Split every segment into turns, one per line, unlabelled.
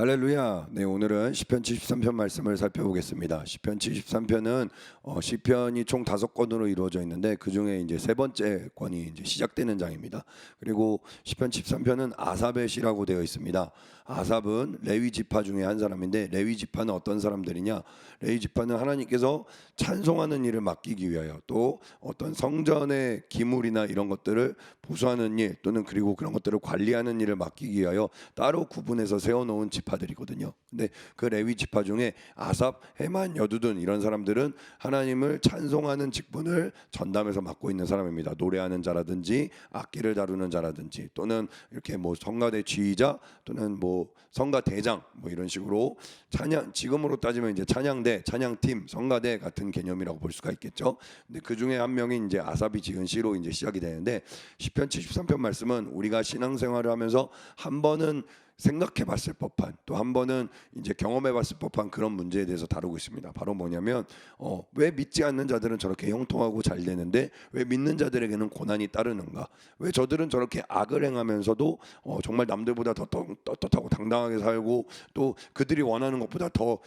할렐루야. 네, 오늘은 시편 73편 말씀을 살펴보겠습니다. 시편 73편은 어, 시편이 총 다섯 권으로 이루어져 있는데 그 중에 이제 세 번째 권이 이제 시작되는 장입니다. 그리고 시편 73편은 아삽의 시라고 되어 있습니다. 아삽은 레위 지파 중에 한 사람인데 레위 지파는 어떤 사람들이냐? 레위 지파는 하나님께서 찬송하는 일을 맡기기 위하여 또 어떤 성전의 기물이나 이런 것들을 보수하는 일 또는 그리고 그런 것들을 관리하는 일을 맡기기 위하여 따로 구분해서 세워놓은 지파 들이거든요. 근데 그 레위 지파 중에 아삽, 해만, 여두둔 이런 사람들은 하나님을 찬송하는 직분을 전담해서 맡고 있는 사람입니다. 노래하는 자라든지 악기를 다루는 자라든지 또는 이렇게 뭐 성가대 지휘자 또는 뭐 성가 대장 뭐 이런 식으로 찬양 지금으로 따지면 이제 찬양대, 찬양팀, 성가대 같은 개념이라고 볼 수가 있겠죠. 근데 그 중에 한 명이 이제 아삽이 지은 시로 이제 시작이 되는데 시편 73편 말씀은 우리가 신앙생활을 하면서 한 번은 생각해 봤을 법한 또 한 번은 이제 경험해 봤을 법한 그런 문제에 대해서 다루고 있습니다. 바로 뭐냐면 어, 왜 믿지 않는 자들은 저렇게 형통하고 잘 되는데 왜 믿는 자들에게는 고난이 따르는가? 왜 저들은 저렇게 악을 행하면서도 어, 정말 남들보다 더 떳- 떳떳하고 당당하게 살고 또 그들이 원하는 것보다 더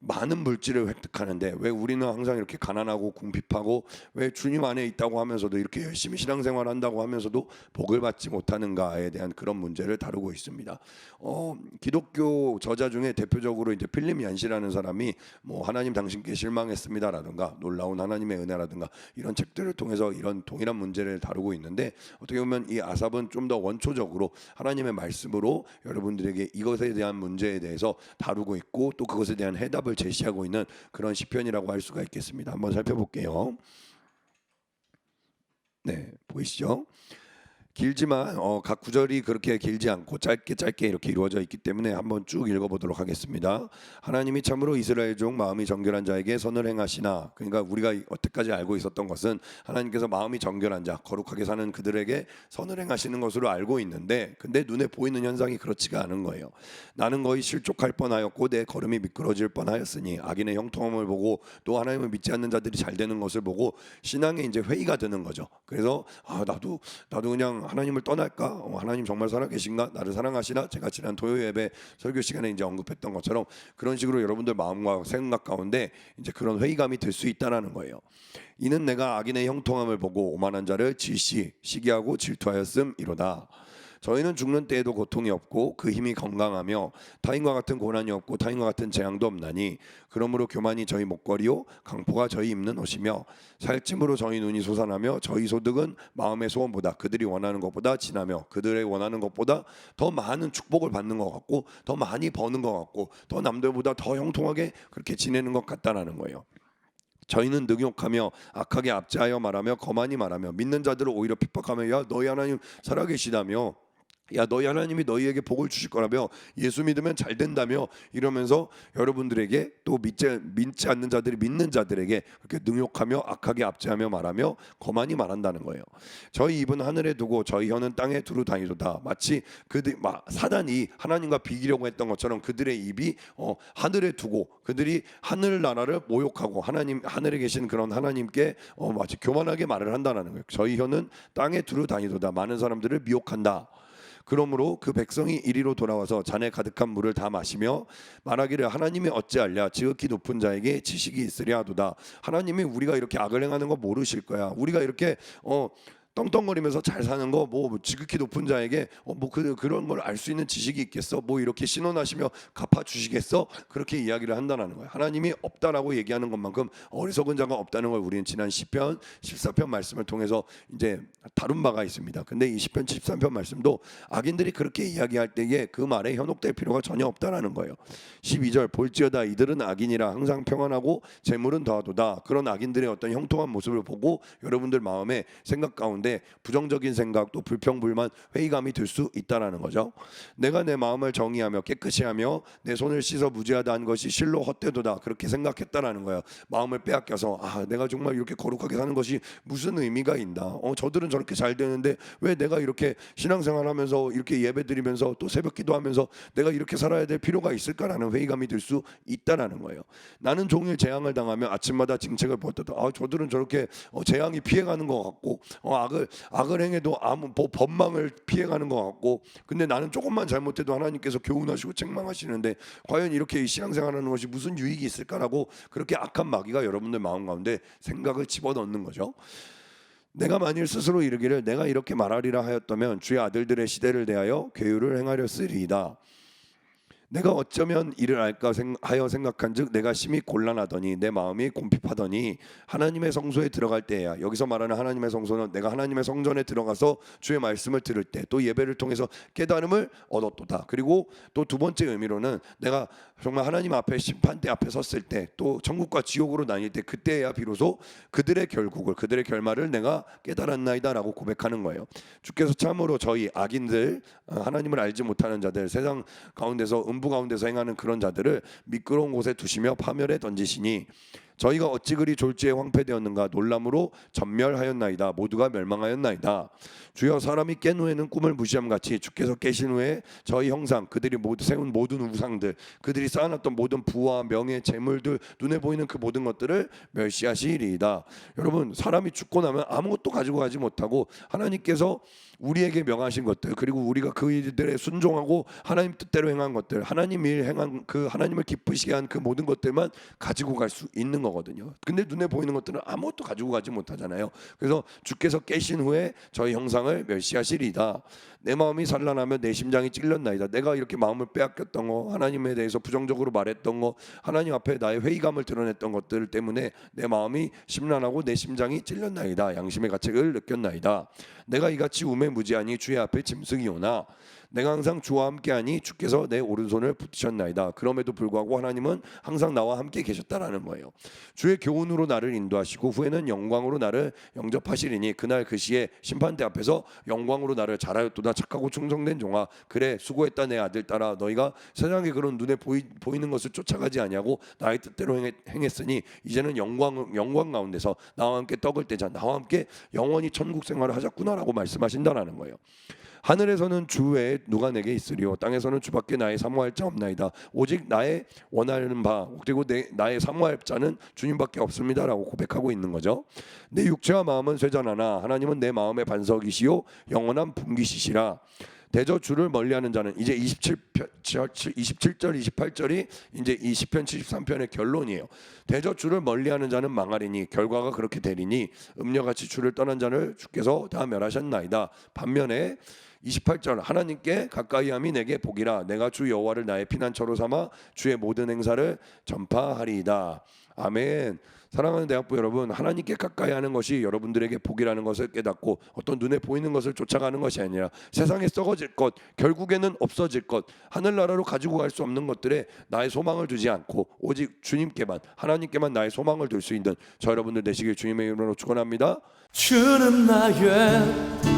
많은 물질을 획득하는데 왜 우리는 항상 이렇게 가난하고 궁핍하고 왜 주님 안에 있다고 하면서도 이렇게 열심히 신앙생활 한다고 하면서도 복을 받지 못하는가에 대한 그런 문제를 다루고 있습니다. 어, 기독교 저자 중에 대표적으로 이제 필립 얀시라는 사람이 뭐 하나님 당신께 실망했습니다라든가 놀라운 하나님의 은혜라든가 이런 책들을 통해서 이런 동일한 문제를 다루고 있는데 어떻게 보면 이 아삽은 좀 더 원초적으로 하나님의 말씀으로 여러분들에게 이것에 대한 문제에 대해서 다루고 있고 또 그것에 대한 해답을 제시하고 있는 그런 시편이라고 할 수가 있겠습니다. 한번 살펴볼게요. 네, 보이시죠? 길지만 어, 각 구절이 그렇게 길지 않고 짧게 짧게 이렇게 이루어져 있기 때문에 한번 쭉 읽어보도록 하겠습니다. 하나님이 참으로 이스라엘 종 마음이 정결한 자에게 선을 행하시나 그러니까 우리가 여태까지 알고 있었던 것은 하나님께서 마음이 정결한 자 거룩하게 사는 그들에게 선을 행하시는 것으로 알고 있는데 근데 눈에 보이는 현상이 그렇지가 않은 거예요. 나는 거의 실족할 뻔하였고 내 걸음이 미끄러질 뻔하였으니 악인의 형통함을 보고 또 하나님을 믿지 않는 자들이 잘 되는 것을 보고 신앙에 이제 회의가 드는 거죠. 그래서 아 나도 나도 그냥 하나님을 떠날까? 어, 하나님 정말 살아계신가? 나를 사랑하시나? 제가 지난 토요 예배 설교 시간에 이제 언급했던 것처럼 그런 식으로 여러분들 마음과 생각 가운데 이제 그런 회의감이 들 수 있다라는 거예요. 이는 내가 악인의 형통함을 보고 오만한 자를 질시 시기하고 질투하였음 이로다. 저희는 죽는 때에도 고통이 없고 그 힘이 건강하며 타인과 같은 고난이 없고 타인과 같은 재앙도 없나니 그러므로 교만이 저희 목걸이요 강포가 저희 입는 옷이며 살찜으로 저희 눈이 솟아나며 저희 소득은 마음의 소원보다 그들이 원하는 것보다 진하며 그들의 원하는 것보다 더 많은 축복을 받는 것 같고 더 많이 버는 것 같고 더 남들보다 더 형통하게 그렇게 지내는 것 같다라는 거예요. 저희는 능욕하며 악하게 압제하여 말하며 거만히 말하며 믿는 자들을 오히려 핍박하며 야 너희 하나님 살아계시다며 야 너희 하나님이 너희에게 복을 주실 거라며 예수 믿으면 잘 된다며 이러면서 여러분들에게 또 믿지, 믿지 않는 자들이 믿는 자들에게 그렇게 능욕하며 악하게 압제하며 말하며 거만히 말한다는 거예요. 저희 입은 하늘에 두고 저희 혀는 땅에 두루 다니도다. 마치 그들 마- 사단이 하나님과 비기려고 했던 것처럼 그들의 입이 어, 하늘에 두고 그들이 하늘 나라를 모욕하고 하나님 하늘에 계신 그런 하나님께 어, 마치 교만하게 말을 한다는 거예요. 저희 혀는 땅에 두루 다니도다. 많은 사람들을 미혹한다. 그러므로 그 백성이 이리로 돌아와서 잔에 가득한 물을 다 마시며 말하기를 하나님이 어찌하랴? 지극히 높은 자에게 지식이 있으랴 하도다. 하나님이 우리가 이렇게 악을 행하는 거 모르실 거야. 우리가 이렇게 어 떵떵거리면서 잘 사는 거 뭐 지극히 높은 자에게 어, 뭐 그, 그런 걸 알 수 있는 지식이 있겠어? 뭐 이렇게 신원하시며 갚아 주시겠어? 그렇게 이야기를 한다는 거예요. 하나님이 없다라고 얘기하는 것만큼 어리석은 자가 없다는 걸 우리는 지난 시편 14편 말씀을 통해서 이제 다룬 바가 있습니다. 근데 이 시편 13편 말씀도 악인들이 그렇게 이야기할 때에 그 말에 현혹될 필요가 전혀 없다라는 거예요. 12절 볼지어다 이들은 악인이라 항상 평안하고 재물은 더하도다. 그런 악인들의 어떤 형통한 모습을 보고 여러분들 마음에 생각 가운데 부정적인 생각 또 불평 불만 회의감이 들 수 있다라는 거죠. 내가 내 마음을 정의하며 깨끗이 하며 내 손을 씻어 무지하다 한 것이 실로 헛되도다 그렇게 생각했다라는 거예요. 마음을 빼앗겨서 아 내가 정말 이렇게 거룩하게 사는 것이 무슨 의미가 있나? 어 저들은 저렇게 잘 되는데 왜 내가 이렇게 신앙생활하면서 이렇게 예배드리면서 또 새벽기도하면서 내가 이렇게 살아야 될 필요가 있을까라는 회의감이 들 수 있다라는 거예요. 나는 종일 재앙을 당하며 아침마다 징책을 벗다아 저들은 저렇게 어, 재앙이 피해가는 것 같고 어, 악을 악을 악을 행해도 아무 뭐 법망을 피해가는 것 같고 근데 나는 조금만 잘못해도 하나님께서 교훈하시고 책망하시는데 과연 이렇게 신앙생활하는 것이 무슨 유익이 있을까라고 그렇게 악한 마귀가 여러분들 마음 가운데 생각을 집어넣는 거죠. 내가 만일 스스로 이르기를 내가 이렇게 말하리라 하였다면 주의 아들들의 시대를 대하여 괴유를 행하려 쓰리이다. 내가 어쩌면 이를 알까 생- 하여 생각한즉 내가 심히 곤란하더니 내 마음이 곰핍하더니 하나님의 성소에 들어갈 때야. 여기서 말하는 하나님의 성소는 내가 하나님의 성전에 들어가서 주의 말씀을 들을 때 또 예배를 통해서 깨달음을 얻었도다. 그리고 또 두 번째 의미로는 내가 정말 하나님 앞에 심판대 앞에 섰을 때 또 천국과 지옥으로 나뉠 때 그때야 비로소 그들의 결국을 그들의 결말을 내가 깨달았나이다라고 고백하는 거예요. 주께서 참으로 저희 악인들 어, 하나님을 알지 못하는 자들 세상 가운데서 음부 가운데서 행하는 그런 자들을 미끄러운 곳에 두시며 파멸에 던지시니 저희가 어찌 그리 졸지에 황폐되었는가 놀람으로 전멸하였나이다. 모두가 멸망하였나이다. 주여 사람이 깬 후에는 꿈을 무시함 같이 주께서 깨신 후에 저희 형상 그들이 모두 세운 모든 우상들 그들이 쌓아놨던 모든 부와 명예 재물들 눈에 보이는 그 모든 것들을 멸시하시리이다. 여러분 사람이 죽고 나면 아무것도 가지고 가지 못하고 하나님께서 우리에게 명하신 것들 그리고 우리가 그 일들에 순종하고 하나님 뜻대로 행한 것들 하나님 일 행한 그 하나님을 기쁘시게 한 그 모든 것들만 가지고 갈 수 있는 거거든요. 근데 눈에 보이는 것들은 아무것도 가지고 가지 못하잖아요. 그래서 주께서 깨신 후에 저희 형상을 멸시하시리이다. 내 마음이 산란하며 내 심장이 찔렸나이다. 내가 이렇게 마음을 빼앗겼던 거, 하나님에 대해서 부정적으로 말했던 거, 하나님 앞에 나의 회의감을 드러냈던 것들 때문에 내 마음이 심란하고 내 심장이 찔렸나이다. 양심의 가책을 느꼈나이다. 내가 이같이 우매무지하니 주의 앞에 짐승이오나 내가 항상 주와 함께하니 주께서 내 오른손을 붙이셨나이다. 그럼에도 불구하고 하나님은 항상 나와 함께 계셨다라는 거예요. 주의 교훈으로 나를 인도하시고 후에는 영광으로 나를 영접하시리니 그날 그 시에 심판대 앞에서 영광으로 나를 잘하였도다 착하고 충성된 종아 그래 수고했다 내 아들 따라 너희가 세상에 그런 눈에 보이, 보이는 것을 쫓아가지 아니하고 나의 뜻대로 행했, 행했으니 이제는 영광 영광 가운데서 나와 함께 떡을 떼자 나와 함께 영원히 천국 생활을 하자꾸나라고 말씀하신다라는 거예요. 하늘에서는 주 외에 누가 내게 있으리요 땅에서는 주밖에 나의 사모할 자 없나이다 오직 나의 원하는 바 그리고 내, 나의 사모할 자는 주님밖에 없습니다라고 고백하고 있는 거죠 내 육체와 마음은 쇠잔하나 하나님은 내 마음의 반석이시요 영원한 분기시시라 대저 주를 멀리하는 자는 이제 27편, 27절 28절이 이제 이 시편 73편의 결론이에요. 대저 주를 멀리하는 자는 망하리니 결과가 그렇게 되리니 음녀같이 주를 떠난 자를 주께서 다 멸하셨나이다. 반면에 28절 하나님께 가까이함이 내게 복이라 내가 주 여호와를 나의 피난처로 삼아 주의 모든 행사를 전파하리이다. 아멘. 사랑하는 대학부 여러분, 하나님께 가까이 하는 것이 여러분들에게 복이라는 것을 깨닫고 어떤 눈에 보이는 것을 쫓아가는 것이 아니라 세상에 썩어질 것, 결국에는 없어질 것, 하늘나라로 가지고 갈 수 없는 것들에 나의 소망을 두지 않고 오직 주님께만 하나님께만 나의 소망을 둘 수 있는 저 여러분들 되시길 주님의 이름으로 축원합니다.
주는 나의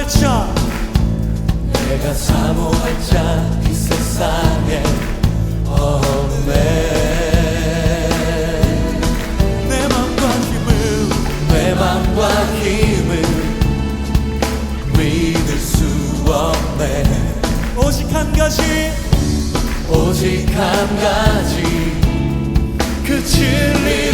사모할 자. 내가 사모할 자 이 세상에 없네. 내 맘과 힘을 내 맘과 힘을 믿을 수 없네. 오직 한 가지. 오직 한 가지. 그 진리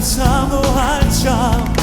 사모할 자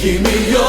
Give me your